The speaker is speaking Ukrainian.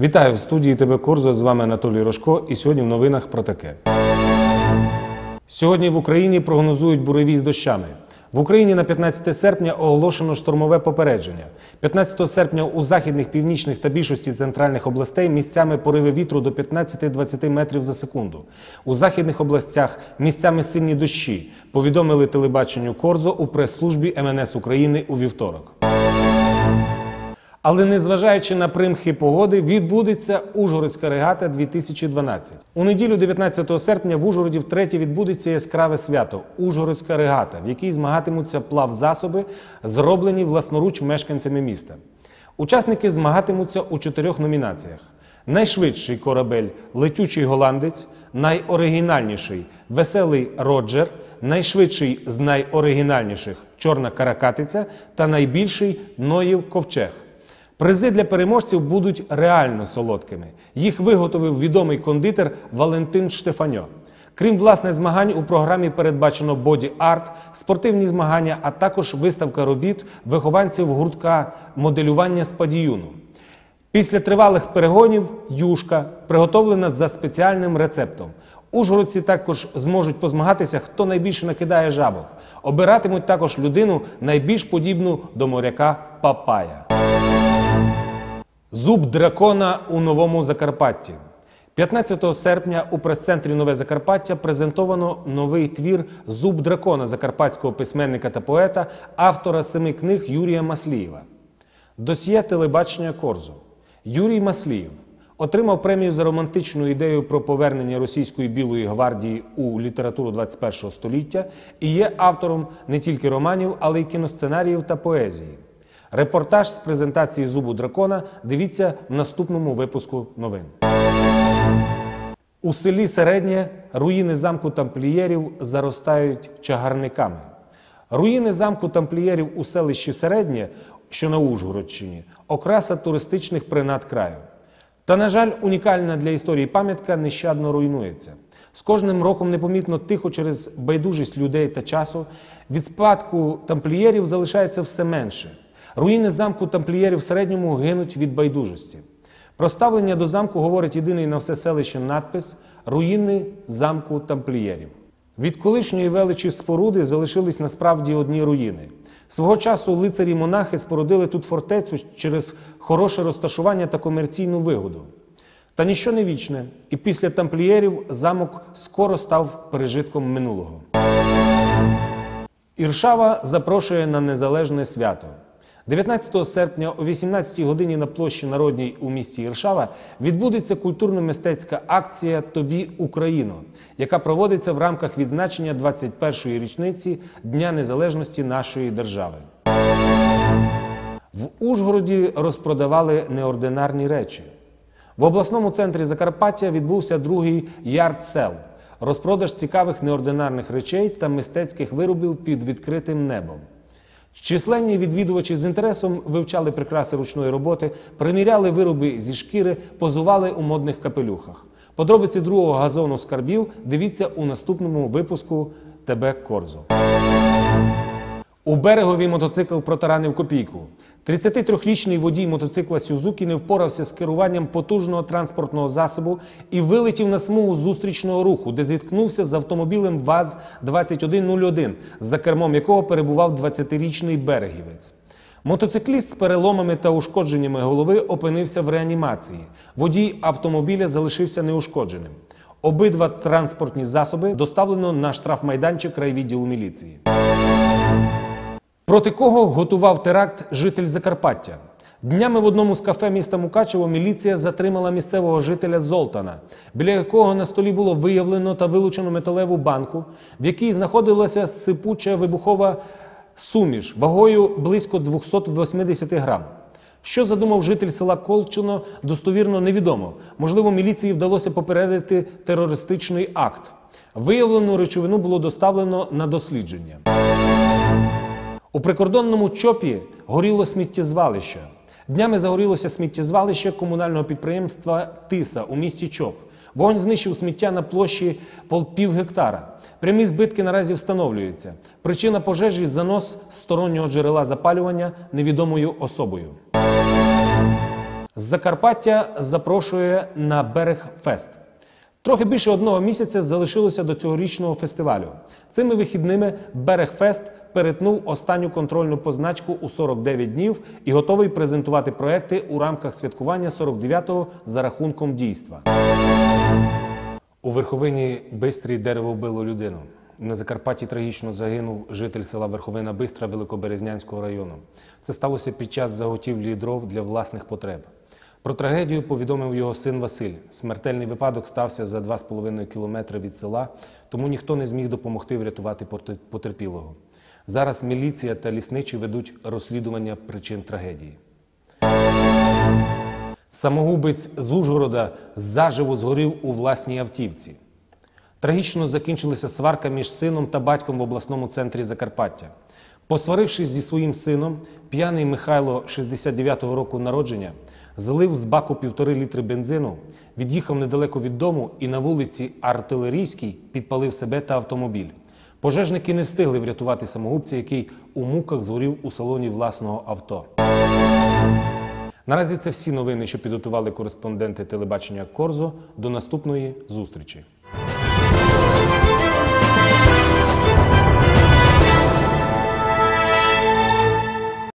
Вітаю в студії ТБ Корзо. З вами Анатолій Рожко. І сьогодні в новинах про таке. Сьогодні в Україні прогнозують буревій з дощами. В Україні на 15 серпня оголошено штормове попередження. 15 серпня у західних, північних та більшості центральних областей місцями пориви вітру до 15-20 метрів за секунду. У західних областях місцями сильні дощі. Повідомили телебаченню Корзо у прес-службі МНС України у вівторок. Але незважаючи на примхи погоди, відбудеться Ужгородська регата 2012. У неділю 19 серпня в Ужгороді втретє відбудеться яскраве свято Ужгородська регата, в якій змагатимуться плавзасоби, зроблені власноруч мешканцями міста. Учасники змагатимуться у чотирьох номінаціях: найшвидший корабель летючий голландець, найоригінальніший веселий Роджер, найшвидший з найоригінальніших чорна каракатиця та найбільший Ноїв ковчег. Призи для переможців будуть реально солодкими. Їх виготовив відомий кондитер Валентин Штефаньо. Крім власне змагань, у програмі передбачено боді-арт, спортивні змагання, а також виставка робіт вихованців гуртка моделювання з падіюну. Після тривалих перегонів юшка приготовлена за спеціальним рецептом. Ужгородці також зможуть позмагатися, хто найбільше накидає жабок. Обиратимуть також людину найбільш подібну до моряка Папая. Зуб дракона у новому Закарпатті. 15 серпня у прес-центрі Нове Закарпаття презентовано новий твір Зуб дракона закарпатського письменника та поета, автора семи книг Юрія Маслієва. Досьє телебачення Корзу. Юрій Маслієв отримав премію за романтичну ідею про повернення російської білої гвардії у літературу 21 століття і є автором не тільки романів, але й кіносценаріїв та поезії. Репортаж з презентації зубу дракона дивіться в наступному випуску новин. У селі Середнє руїни замку тамплієрів заростають чагарниками. Руїни замку тамплієрів у селищі Середнє, що на Ужгородщині, окраса туристичних принад краю. Та, на жаль, унікальна для історії пам'ятка нещадно руйнується. З кожним роком непомітно тихо через байдужість людей та часу від спадку тамплієрів залишається все менше. Руїни замку тамплієрів в середньому гинуть від байдужості. Про ставлення до замку говорить єдиний на все селище надпис Руїни замку тамплієрів. Від колишньої величі споруди залишились насправді одні руїни. Свого часу лицарі-монахи спорудили тут фортецю через хороше розташування та комерційну вигоду. Та ніщо не вічне, і після тамплієрів замок скоро став пережитком минулого. Іршава запрошує на незалежне свято. 19 серпня о 18 годині на площі Народній у місті Іршава відбудеться культурно-мистецька акція Тобі Україно, яка проводиться в рамках відзначення 21-ї річниці Дня Незалежності нашої держави. В Ужгороді розпродавали неординарні речі. В обласному центрі Закарпаття відбувся другий ярд-сел – розпродаж цікавих неординарних речей та мистецьких виробів під відкритим небом. Численні відвідувачі з інтересом вивчали прикраси ручної роботи, приміряли вироби зі шкіри, позували у модних капелюхах. Подробиці другого газону скарбів дивіться у наступному випуску ТБ Корзо. У берегові мотоцикл протаранив копійку. 33-річний водій мотоцикла Сюзукі не впорався з керуванням потужного транспортного засобу і вилетів на смугу зустрічного руху, де зіткнувся з автомобілем ВАЗ-2101, за кермом якого перебував 20-річний берегівець. Мотоцикліст з переломами та ушкодженнями голови опинився в реанімації. Водій автомобіля залишився неушкодженим. Обидва транспортні засоби доставлено на штрафмайданчик райвідділу міліції. Проти кого готував теракт житель Закарпаття? Днями в одному з кафе міста Мукачево міліція затримала місцевого жителя Золтана, біля якого на столі було виявлено та вилучено металеву банку, в якій знаходилася сипуча вибухова суміш вагою близько 280 грам. Що задумав житель села Колчино, достовірно невідомо. Можливо, міліції вдалося попередити терористичний акт. Виявлену речовину було доставлено на дослідження. У прикордонному чопі горіло сміттєзвалище. Днями загорілося сміттєзвалище комунального підприємства Тиса у місті Чоп. Вогонь знищив сміття на площі пол пів гектара. Прямі збитки наразі встановлюються. Причина пожежі занос стороннього джерела запалювання невідомою особою. Закарпаття запрошує на берег фест. Трохи більше одного місяця залишилося до цьогорічного фестивалю. Цими вихідними Берегфест перетнув останню контрольну позначку у 49 днів і готовий презентувати проекти у рамках святкування 49-го за рахунком дійства. У верховині Бистрій дерево вбило людину. На Закарпатті трагічно загинув житель села Верховина Бистра Великоберезнянського району. Це сталося під час заготівлі дров для власних потреб. Про трагедію повідомив його син Василь. Смертельний випадок стався за 2,5 кілометри від села, тому ніхто не зміг допомогти врятувати потерпілого. Зараз міліція та лісничі ведуть розслідування причин трагедії. Самогубець з Ужгорода заживо згорів у власній автівці. Трагічно закінчилася сварка між сином та батьком в обласному центрі Закарпаття. Посварившись зі своїм сином, п'яний Михайло 69-го року народження злив з баку півтори літри бензину, від'їхав недалеко від дому і на вулиці Артилерійській підпалив себе та автомобіль. Пожежники не встигли врятувати самогубця, який у муках згорів у салоні власного авто. Наразі це всі новини, що підготували кореспонденти телебачення Корзо. До наступної зустрічі.